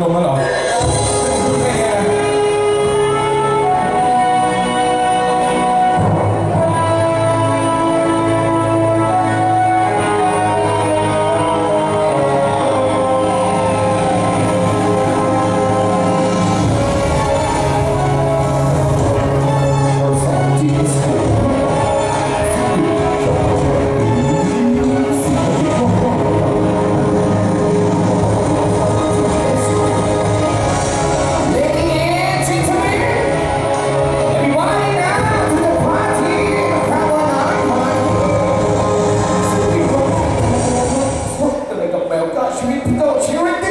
老了。 ชีวิตพี่โตชีวิต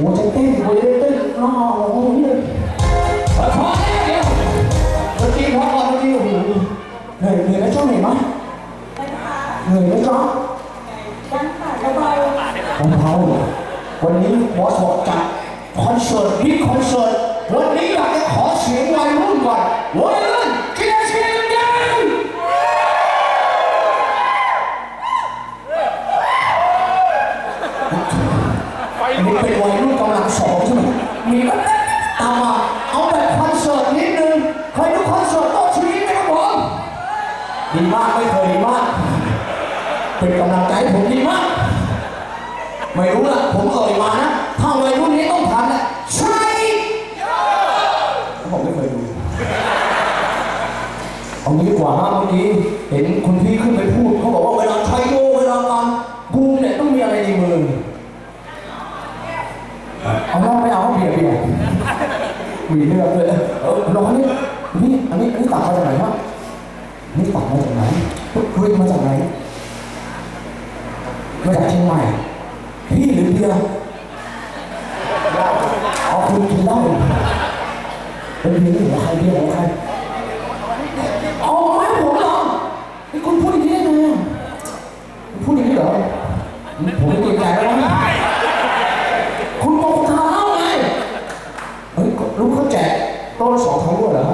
โอ้จะเต้นโอ้ยได้เต้นน้างโอ้เลยพอแล้วเดี๋ยวเมื่อกี้พอพอเมื่อกี้โอ้โหเหนื่อยเหนื่อยแล้วช่องไหนมั้ยเหนื่อยแล้วจ๊องยังค่ะระบายของเขาวันนี้บอสบอกจัดคอนเสิร์ตบิ๊คอนเสิร์ตวันนี้อยากจะขอเสียงวัยรุ่นก่อนวัยรุ่นเชียร์เชียร์ยัง มีเป็นวัยรุ่นกำลังสองใช่ไหมมีแบบตามมาเอาแบบคอนเสิร์ตนิดนึงเคยดูคอนเสิร์ตโต๊ะชีวิตไหมครับผมดีมากไม่เคยดีมาก เป็นกำลังใจผมดีมาก ไม่รู้ล่ะผมเอ่ยมานะถ้าวัยรุ่นนี้ต้องทันแหละใช่ผมไม่เคยดูเอางี้ดีกว่าเมื่อกี้ เห็นคุณพี่ขึ้นไปพูดเขาบอกว่าเวลาใช้ดู มาจากเชียงใหม่ พี่หรือเบียร์เอาคุณกินเหล้าเป็นเบียร์หรือใครเบียร์ของใครเอาไม่ผมเหรอนี่คุณพูดอย่างนี้ได้ไงคุณพูดอย่างนี้เหรอผมเกรงใจแล้วนะ คุณโกงทางเข้าไง เฮ้ยรู้เขาแจกโต้นละสองครั้งด้วยเหรอ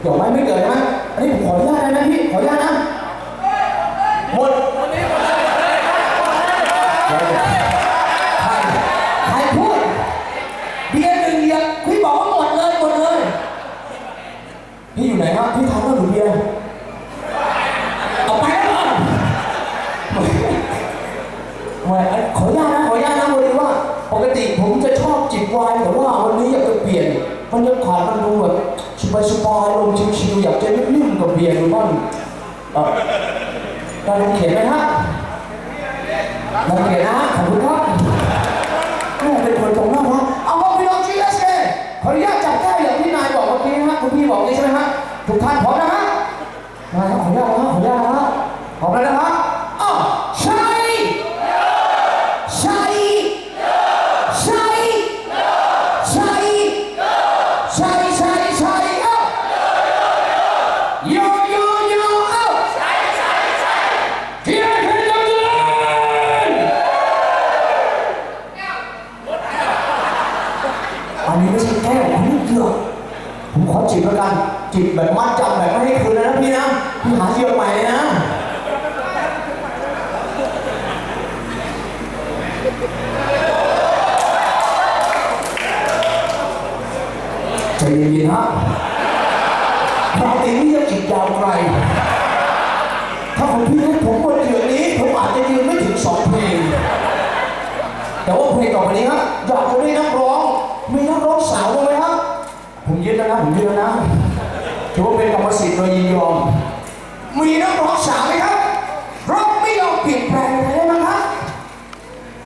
เดี๋ยวไม่ไม่เกิดนะ อันนี้ผมขออนุญาตได้ไหมพี่ ขออนุญาตนะ หมดใครใครพูด เบียร์หนึ่งเดียวพี่บอกว่าหมดเลยหมดเลย พี่อยู่ไหนครับพี่ทำแล้วหรือเบียร์เอาไปแล้วเหรอ ไม่เอ้ยขออนุญาตนะขออนุญาตนะวันนี้ว่า ปกติผมจะชอบจิบไวน์แต่ว่าวันนี้อยากจะเปลี่ยนบรรยากาศมันดูแบบสบายๆลมชิวๆอยากจะนิ่มๆกับเบียร์ดูบ้างเออได้ลงเขียนไหมฮะลงเขียนนะขอบคุณครับแม่เป็นคนตรงหน้าฮะเอาว่าพี่น้อง GSA ขออนุญาตจับแก้วอย่างที่นายบอกเมื่อกี้นะฮะคุณพี่บอกนี่ใช่ไหมฮะทุกท่านพร้อมนะ ผมขอจิบแล้วกันจิบแบบมัดจำแบบไม่ให้คืนเลยนะพี่นะพี่หาเหยือใหม่เลยนะใจเย็นๆฮะเราเองนี่ยังอีกยาวไกลถ้าผมพี่ให้ผมบนเดือนนี้ ผมอาจจะยืนไม่ถึงสองเพลง แต่ว่าเพลงต่อไปนี้ครับอยากจะได้นักร้อง มีนักร้องสาวไหมครับ ยึดแล้วนะผมยึดแล้วนะถือว่าเป็นกรรมสิทธิ์โดยยินยอม มีนักร้องสาวไหมครับร้องไม่ยอมเปลี่ยนแปลง